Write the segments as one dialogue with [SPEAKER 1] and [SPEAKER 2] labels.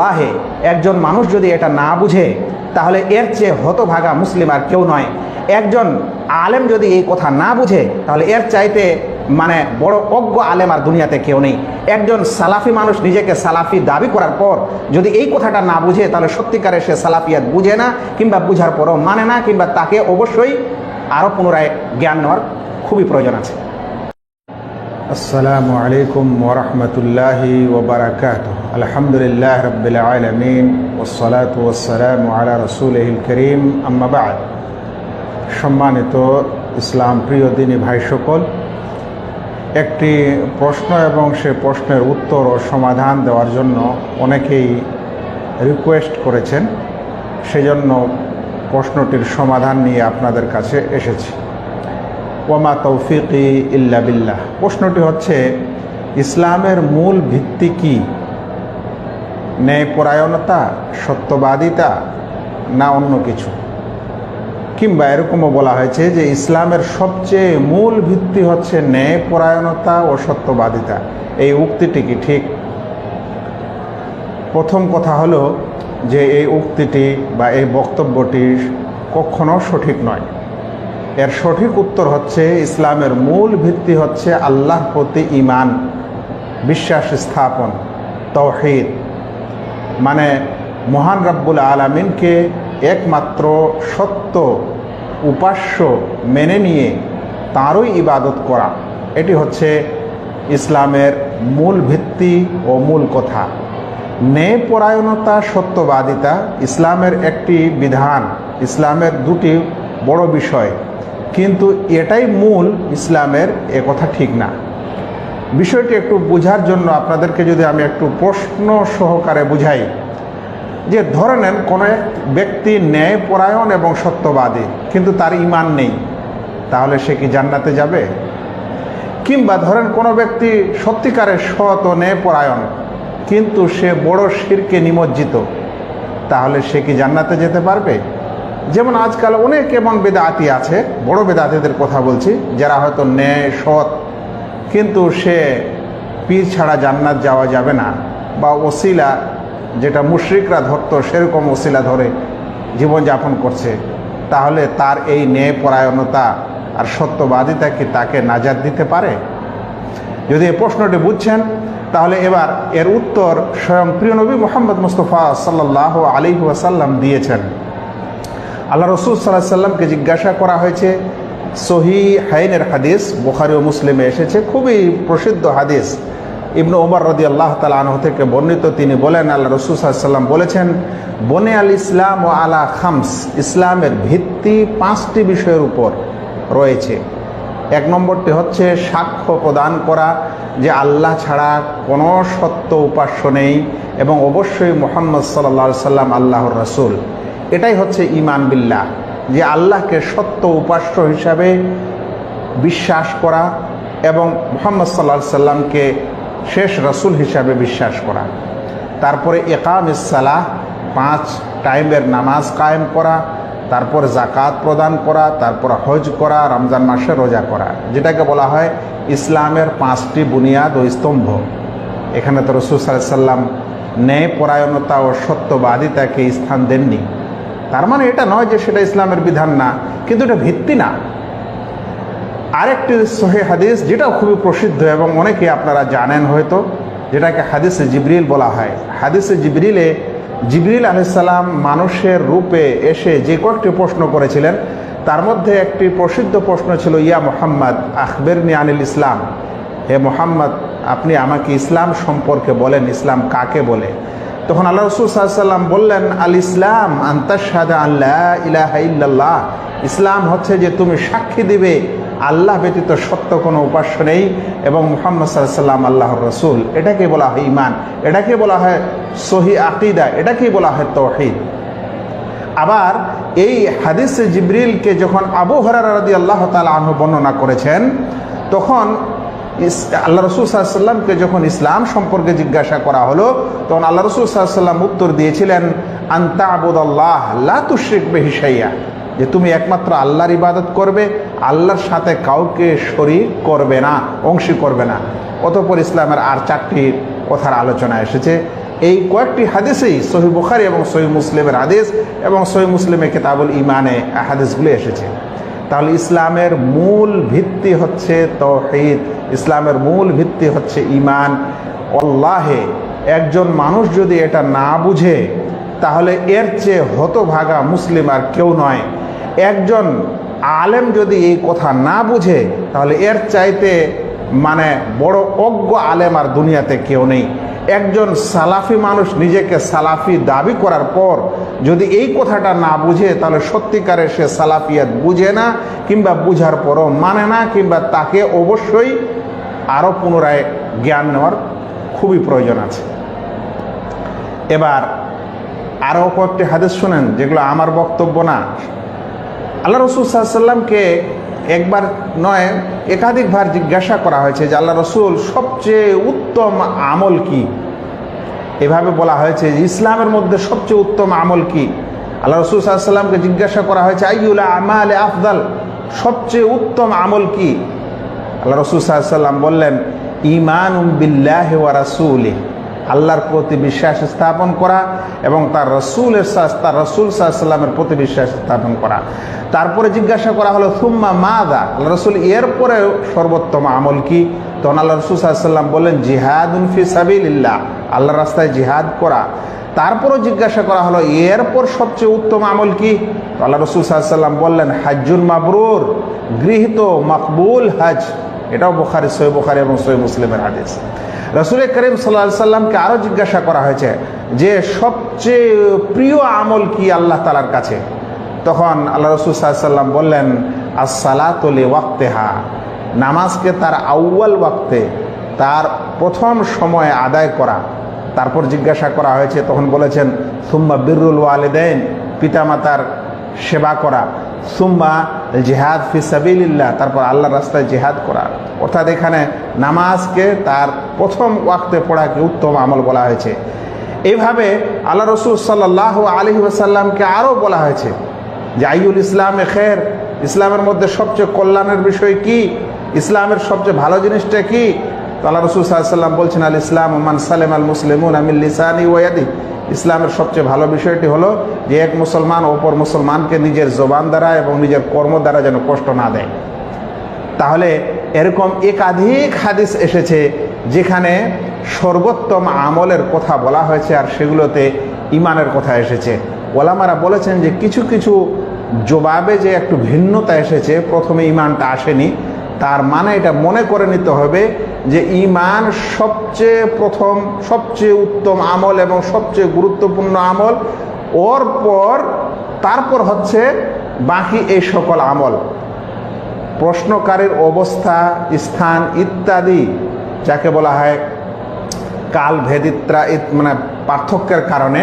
[SPEAKER 1] লাহে একজন মানুষ যদি এটা না বুঝে, তাহলে এর চেয়ে হতভাগা মুসলিম আর কেউ নয়। একজন আলেম যদি এই কথা না বুঝে, তাহলে এর চাইতে মানে বড় অজ্ঞ আলেম আর দুনিয়াতে কেউ নেই। একজন সালাফি মানুষ নিজেকে সালাফি দাবি করার পর যদি এই কথাটা না বুঝে, তাহলে সত্যিকারে সে সালাফিয়াত বুঝে না, কিংবা বুঝার পরও মানে না, কিংবা তাকে অবশ্যই আরও পুনরায় জ্ঞান নেওয়ার খুবই প্রয়োজন আছে।
[SPEAKER 2] আসসালামু আলাইকুম ওরহমতুল্লাহ ওবরাকাত الحمد لله رب العالمين والصلاة والسلام على رسوله الكريم أما بعد সম্মানিত ইসলাম প্রিয় দিনী ভাই সকল একটি প্রশ্ন এবং সে প্রশ্নের উত্তর ও সমাধান দেওয়ার জন্য অনেকেই রিকোয়েস্ট করেছেন সেজন্য প্রশ্নটির সমাধান নিয়ে আপনাদের কাছে এসেছি ওয়ামা তৌফিকি ইল্লা বিল্লাহ প্রশ্নটি হচ্ছে ইসলামের মূল ভিত্তি কি ন্যায়পরায়ণতা, সত্যবাদিতা না অন্য কিছু? কিংবা এরকমও বলা হয়েছে যে ইসলামের সবচেয়ে মূল ভিত্তি হচ্ছে ন্যায়পরায়ণতা ও সত্যবাদিতা। এই উক্তিটি কি ঠিক? প্রথম কথা হলো যে এই উক্তিটি বা এই বক্তব্যটি কখনো সঠিক নয়। এর সঠিক উত্তর হচ্ছে ইসলামের মূল ভিত্তি হচ্ছে আল্লাহর প্রতি ইমান বিশ্বাস স্থাপন তৌহিদ মানে মহান রব্বুল আলমিনকে একমাত্র সত্য উপাস্য মেনে নিয়ে তাঁরই ইবাদত করা। এটি হচ্ছে ইসলামের মূল ভিত্তি ও মূল কথা। ন্যায়পরায়ণতা, সত্যবাদিতা ইসলামের একটি বিধান, ইসলামের দুটি বড় বিষয়। কিন্তু এটাই মূল ইসলামের কথা ঠিক না। বিষয়টি একটু বোঝার জন্য আপনাদেরকে যদি আমি একটু প্রশ্ন সহকারে বুঝাই, যে ধরে নেন কোনো এক ব্যক্তি ন্যায়পরায়ণ এবং সত্যবাদী, কিন্তু তার ইমান নেই, তাহলে সে কি জান্নাতে যাবে? কিংবা ধরেন কোনো ব্যক্তি সত্যিকারের সৎ ও ন্যায়পরায়ণ, কিন্তু সে বড় শিরকে নিমজ্জিত, তাহলে সে কি জান্নাতে যেতে পারবে? যেমন আজকাল অনেক এমন বেদাতি আছে, বড় বেদাতিদের কথা বলছি, যারা হয়তো ন্যায়, সৎ কিন্তু সে পীর ছাড়া জান্নাত যাওয়া যাবে না। বা ওসিলা যেটা মুশ্রিকরা ধরতো, সেরকম ওসিলা ধরে জীবনযাপন করছে। তাহলে তার এই ন্যায়পরায়ণতা আর সত্যবাদিতা কি তাকে নাজাদ দিতে পারে? যদি এই প্রশ্নটি বুঝছেন, তাহলে এবার এর উত্তর স্বয়ং প্রিয় নবী মোহাম্মদ মুস্তফা সাল্লাহ আলী ওয়াসাল্লাম দিয়েছেন। আল্লাহ রসুল সাল্লাহ সাল্লামকে জিজ্ঞাসা করা হয়েছে সহি হাইনের হাদিস বোখারি ও মুসলিমে এসেছে। খুবই প্রসিদ্ধ হাদিস। ইবনু ওমর রদি আল্লাহ তালা আনহ থেকে বর্ণিত তিনি বলেন, আল্লাহ রসুল সাল্লাম বলেছেন, বনে আল ইসলাম ও আলা খামস ইসলামের ভিত্তি পাঁচটি বিষয়ের উপর রয়েছে। এক নম্বরটি হচ্ছে সাক্ষ্য প্রদান করা, যে আল্লাহ ছাড়া কোনো সত্য উপাস্য নেই এবং অবশ্যই মোহাম্মদ সাল্লা সাল্লাম আল্লাহর রসুল। এটাই হচ্ছে ইমান বিল্লাহ। যে আল্লাহকে সত্য উপাস্য হিসাবে বিশ্বাস করা এবং মোহাম্মদ সাল্লা সাল্লামকে শেষ রসুল হিসাবে বিশ্বাস করা। তারপরে একাম ইসালাহ পাঁচ টাইমের নামাজ কায়েম করা, তারপর জাকাত প্রদান করা, তারপর হজ করা, রমজান মাসে রোজা করা। যেটাকে বলা হয় ইসলামের পাঁচটি বুনিয়াদ ও স্তম্ভ। এখানে তো রসুল সাল্লাম ন্যায় পরায়ণতা ও সত্যবাদিতাকে স্থান দেননি। তার মানে এটা নয় যে সেটা ইসলামের বিধান না, কিন্তু এটা ভিত্তি না। আরেকটি সহে হাদিস যেটা খুবই প্রসিদ্ধ এবং অনেকে আপনারা জানেন হয়তো, যেটাকে হাদিসে জিবরিল বলা হয়। হাদিসে জিবরিলে, জিবরিল আলাইসাল্লাম মানুষের রূপে এসে যে কয়েকটি প্রশ্ন করেছিলেন, তার মধ্যে একটি প্রসিদ্ধ প্রশ্ন ছিল, ইয়া মোহাম্মদ আখবের আনিল ইসলাম? হে মোহাম্মদ, আপনি আমাকে ইসলাম সম্পর্কে বলেন, ইসলাম কাকে বলে? তখন আল্লাহ রসুল সাল্লাম বললেন, আল ইসলাম আল্লাহ ইল্লাল্লাহ। ইসলাম হচ্ছে যে তুমি সাক্ষী দিবে, আল্লাহ ব্যতীত সত্য কোনো উপাস্য নেই এবং মোহাম্মদ সাল্লাম আল্লাহর রসুল। এটাকে বলা হয় ইমান এটাকে বলা হয় সহি আকিদা, এটাকেই বলা হয় তহিদ আবার এই হাদিস জিবরিলকে যখন আবু হরার আল্লাহ তালা আহ বর্ণনা করেছেন, তখন আল্লাহ রসুল সাল্লামকে যখন ইসলাম সম্পর্কে জিজ্ঞাসা করা হলো, তখন আল্লাহ রসুল সাল্লাম উত্তর দিয়েছিলেন আন্তা আবুদ আল্লাহ লা তুশ্রিক বেহিসাইয়া যে তুমি একমাত্র আল্লাহর ইবাদত করবে, আল্লাহর সাথে কাউকে শরিক করবে না, অংশী করবে না। অতপর ইসলামের আর চারটি কথার আলোচনা এসেছে। এই কয়েকটি হাদিসেই সহি বুখারি এবং সহি মুসলিমের হাদিস এবং সহি মুসলিমের কেতাবুল ইমানে হাদিসগুলি এসেছে। তাহলে ইসলামের মূল ভিত্তি হচ্ছে তৌহিদ ইসলামের মূল ভিত্তি হচ্ছে ইমান অল্লাহে একজন মানুষ যদি এটা না বুঝে, তাহলে এর চেয়ে হতভাগা মুসলিম আর কেউ নয়। একজন আলেম যদি এই কথা না বুঝে, তাহলে এর চাইতে মানে বড় অজ্ঞ আলেম আর দুনিয়াতে কেউ নেই। একজন সালাফি মানুষ নিজেকে সালাফি দাবি করার পর যদি এই কথাটা না বুঝে, তাহলে সত্যিকারের সে সালাফিয়াত বুঝে না কিংবা বুঝার পরও মানে না কিংবা তাকে অবশ্যই আরও পুনরায় জ্ঞান নেওয়ার খুবই প্রয়োজন আছে। এবার আরও কয়েকটি হাদিস শুনেন যেগুলো আমার বক্তব্য না। আল্লাহ রসুল সাল্লামকে একবার নয় একাধিকবার জিজ্ঞাসা করা হয়েছে যে আল্লাহ রসুল সবচেয়ে উত্তম আমল কি? এভাবে বলা হয়েছে যে ইসলামের মধ্যে সবচেয়ে উত্তম আমল কি? আল্লাহ রসুল সাল্লামকে জিজ্ঞাসা করা হয়েছে আইউল্লাহ আমাল আফদাল? সবচেয়ে উত্তম আমল কি? আল্লাহ রসুল সাল্লাম বললেন ইমান উম বিল্লাহ ওয়া রাসুলি আল্লাহর প্রতি বিশ্বাস স্থাপন করা এবং তার রসুলের তার রসুল সাল্লামের প্রতি বিশ্বাস স্থাপন করা। তারপরে জিজ্ঞাসা করা হলো, সুম্মা মাদা? আল্লাহ রসুল, এরপরে সর্বোত্তম আমল কি? তখন আল্লাহ রসুল সাল্লাম বললেন, জিহাদুন ফি সাবিল্লাহ আল্লাহর রাস্তায় জিহাদ করা। তারপরও জিজ্ঞাসা করা হলো, এরপর সবচেয়ে উত্তম আমল কি? আল্লাহ রসুল সাল্লাম বললেন, হাজ্জুল মাবরুর, গৃহীত মকবুল হজ। এটাও বোখারি সৈ বোখারি এবং সৈ মুসলিমের হাদিস। রসুল করিম সাল্লাহ সাল্লামকে আরও জিজ্ঞাসা করা হয়েছে যে সবচেয়ে প্রিয় আমল কি আল্লাহ তালার কাছে? তখন আল্লাহ রসুল সাল্লাম বললেন আসসালাতলি ওয়াক্তেহা নামাজকে তার আউ্য়াল ওয়াক্তে, তার প্রথম সময়ে আদায় করা। তারপর জিজ্ঞাসা করা হয়েছে, তখন বলেছেন, সুম্মা বিরুল ওয়ালেদেন পিতামাতার সেবা করা। সুম্মা জেহাদ ফি সাবিল্লাহ তারপর আল্লাহর রাস্তায় জেহাদ করা। অর্থাৎ এখানে নামাজকে তার প্রথম ওয়াক্তে পড়াকে উত্তম আমল বলা হয়েছে। এইভাবে আল্লাহ রসুল সাল্লাহ আলহি ওসাল্লামকে আরও বলা হয়েছে যে আইউল ইসলামে খের, ইসলামের মধ্যে সবচেয়ে কল্যাণের বিষয় কি? ইসলামের সবচেয়ে ভালো জিনিসটা কি? তো আল্লাহ রসুল সাল্লাম বলছেন, আল ইসলাম মান সালেম আল মুসলিমুন আমিল লিসানি ওয়াদি ইসলামের সবচেয়ে ভালো বিষয়টি হলো যে, এক মুসলমান অপর মুসলমানকে নিজের জবান দ্বারা এবং নিজের কর্ম দ্বারা যেন কষ্ট না দেয়। তাহলে এরকম একাধিক হাদিস এসেছে যেখানে সর্বোত্তম আমলের কথা বলা হয়েছে আর সেগুলোতে ইমানের কথা এসেছে। ওলামারা বলেছেন যে কিছু কিছু জবাবে যে একটু ভিন্নতা এসেছে, প্রথমে ইমানটা আসেনি, তার মানে এটা মনে করে নিতে হবে যে ইমান সবচেয়ে প্রথম, সবচেয়ে উত্তম আমল এবং সবচেয়ে গুরুত্বপূর্ণ আমল ওর পর তারপর হচ্ছে বাকি এই সকল আমল। প্রশ্নকারীর অবস্থা, স্থান ইত্যাদি, যাকে বলা হয় কাল ভেদিত্রা মানে পার্থক্যের কারণে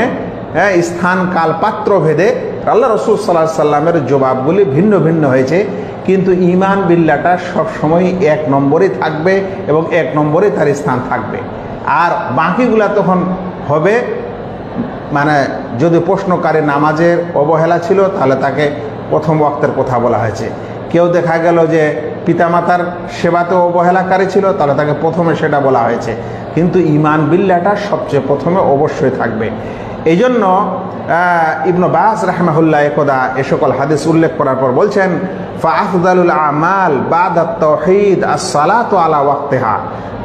[SPEAKER 2] হ্যাঁ স্থান কাল পাত্র ভেদে আল্লাহ রসুল সাল্লাহ সাল্লামের জবাবগুলি ভিন্ন ভিন্ন হয়েছে। কিন্তু ইমান বিল্লাটা সবসময় এক নম্বরে থাকবে এবং এক নম্বরে তার স্থান থাকবে। আর বাকিগুলা তখন হবে মানে যদি প্রশ্নকারী নামাজের অবহেলা ছিল, তাহলে তাকে প্রথম ওয়াক্তের কথা বলা হয়েছে। কেউ দেখা গেল যে পিতামাতার সেবাতে অবহেলাকারী ছিল, তাহলে তাকে প্রথমে সেটা বলা হয়েছে। কিন্তু ইমান বিল্লাটা সবচেয়ে প্রথমে অবশ্যই থাকবে। এই জন্য ইবনু বাস রাহমাহুল্লাহ একদা এ সকল হাদিস উল্লেখ করার পর বলছেন ফাহদালুল আমাল বাদাত as-সালাতু আলা ওয়াক্তেহা।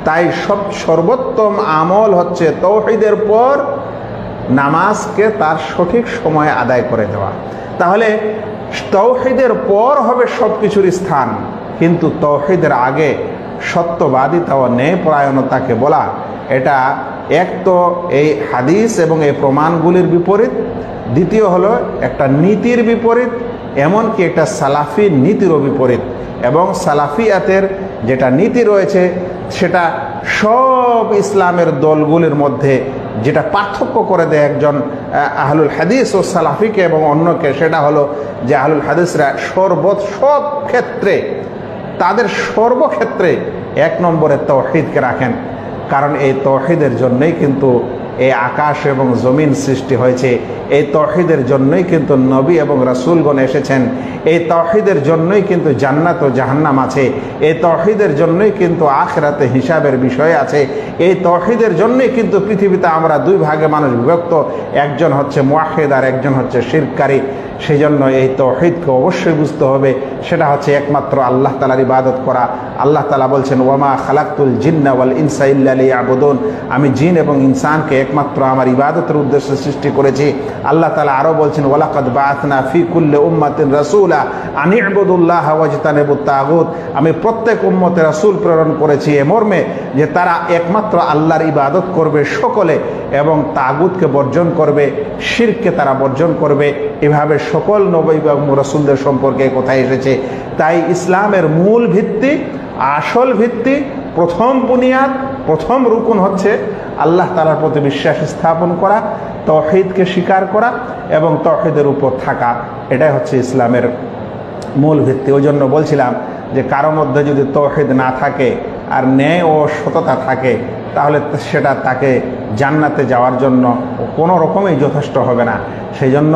[SPEAKER 2] তাই সব, সর্বোত্তম আমল হচ্ছে তৌহিদের পর নামাজকে তার সঠিক সময়ে আদায় করে দেওয়া। তাহলে তৌহিদের পর হবে সব কিছুর স্থান। কিন্তু তৌহিদের আগে সত্যবাদিতা ও ন্যায়পরায়ণতাকে বলা, এটা এক তো এই হাদিস এবং এই প্রমাণগুলির বিপরীত, দ্বিতীয় হলো একটা নীতির বিপরীত, এমনকি একটা সালাফি নীতিরও বিপরীত, এবং সালাফিয়াতের যেটা নীতি রয়েছে, সেটা সব ইসলামের দলগুলির মধ্যে যেটা পার্থক্য করে দেয় একজন আহলুল হাদিস ও সালাফিকে এবং অন্যকে, সেটা হলো যে আহলুল হাদিসরা সর্বত সব ক্ষেত্রে, তাদের সর্বক্ষেত্রে এক নম্বরে তৌহিদকে রাখেন। কারণ এই তৌহিদের জন্যই কিন্তু
[SPEAKER 1] এই আকাশ এবং জমিন সৃষ্টি হয়েছে। এই তহিদের জন্যই কিন্তু নবী এবং রাসুলগণ এসেছেন। এই তহিদের জন্যই কিন্তু জান্নাত ও জাহান্নাম আছে। এই তহিদের জন্যই কিন্তু আখরাতে হিসাবের বিষয় আছে। এই তহিদের জন্যই কিন্তু পৃথিবীতে আমরা দুই ভাগে মানুষ বিভক্ত। একজন হচ্ছে মোয়াহেদ আর একজন হচ্ছে শিরকারী। সেই জন্য এই তৌহিদকে অবশ্যই বুঝতে হবে। সেটা হচ্ছে একমাত্র আল্লাহ তালার ইবাদত করা। আল্লাহ তালা বলছেন, ওয়ামা খালাকুল জিন্না ওয়াল ইনসা ইল্লালি আবুদুন আমি জিন এবং ইনসানকে একমাত্র আমার ইবাদতের উদ্দেশ্যে সৃষ্টি করেছি। আল্লাহ তালা আরও বলছেন, ওয়ালাকাদ বাআতনা ফিকুল্লে উম্মাতিন রাসূলা আনি ইবুদুল্লাহ ওয়াজতানিবুত তাগুত। আমি প্রত্যেক উম্মতে রাসূল প্রেরণ করেছি এ মর্মে যে তারা একমাত্র আল্লাহর ইবাদত করবে সকলে এবং তাগুতকে বর্জন করবে শিরকে তারা বর্জন করবে। এভাবে সকল নবী রসুলদের সম্পর্কে কোথায় এসেছে? তাই ইসলামের মূল ভিত্তি, আসল ভিত্তি, প্রথম বুনিয়াদ, প্রথম রুকুন হচ্ছে আল্লাহ তালার প্রতি বিশ্বাস স্থাপন করা, তহিদকে স্বীকার করা এবং তহিদের উপর থাকা। এটাই হচ্ছে ইসলামের মূল ভিত্তি। ওই জন্য বলছিলাম যে কারও মধ্যে যদি তৌহিদ না থাকে আর ন্যায় ও সততা থাকে, তাহলে সেটা তাকে জান্নাতে যাওয়ার জন্য কোনো রকমই যথেষ্ট হবে না। সেই জন্য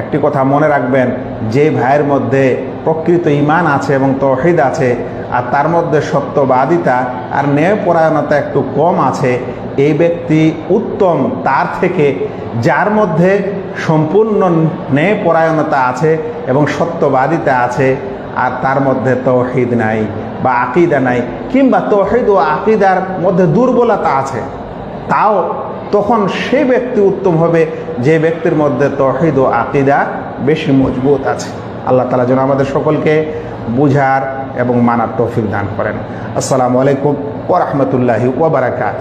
[SPEAKER 1] একটি কথা মনে রাখবেন, যে ভাইয়ের মধ্যে প্রকৃত ইমান আছে এবং তহিদ আছে, আর তার মধ্যে সত্যবাদিতা আর ন্যায়পরায়ণতা একটু কম আছে, এই ব্যক্তি উত্তম তার থেকে, যার মধ্যে সম্পূর্ণ ন্যায়পরায়ণতা আছে এবং সত্যবাদিতা আছে, আর তার মধ্যে তৌহিদ নাই বা আকিদা নাই, কিংবা তৌহিদ ও আকিদার মধ্যে দুর্বলতা আছে, তাও তখন সে ব্যক্তি উত্তম হবে, যে ব্যক্তির মধ্যে তহিদ ও আকিদা বেশি মজবুত আছে। আল্লাহ তালা যেন আমাদের সকলকে বুঝার এবং মানার তৌফিক দান করেন। আসসালামু আলাইকুম ওরহমতুল্লাহি ওবরাকাত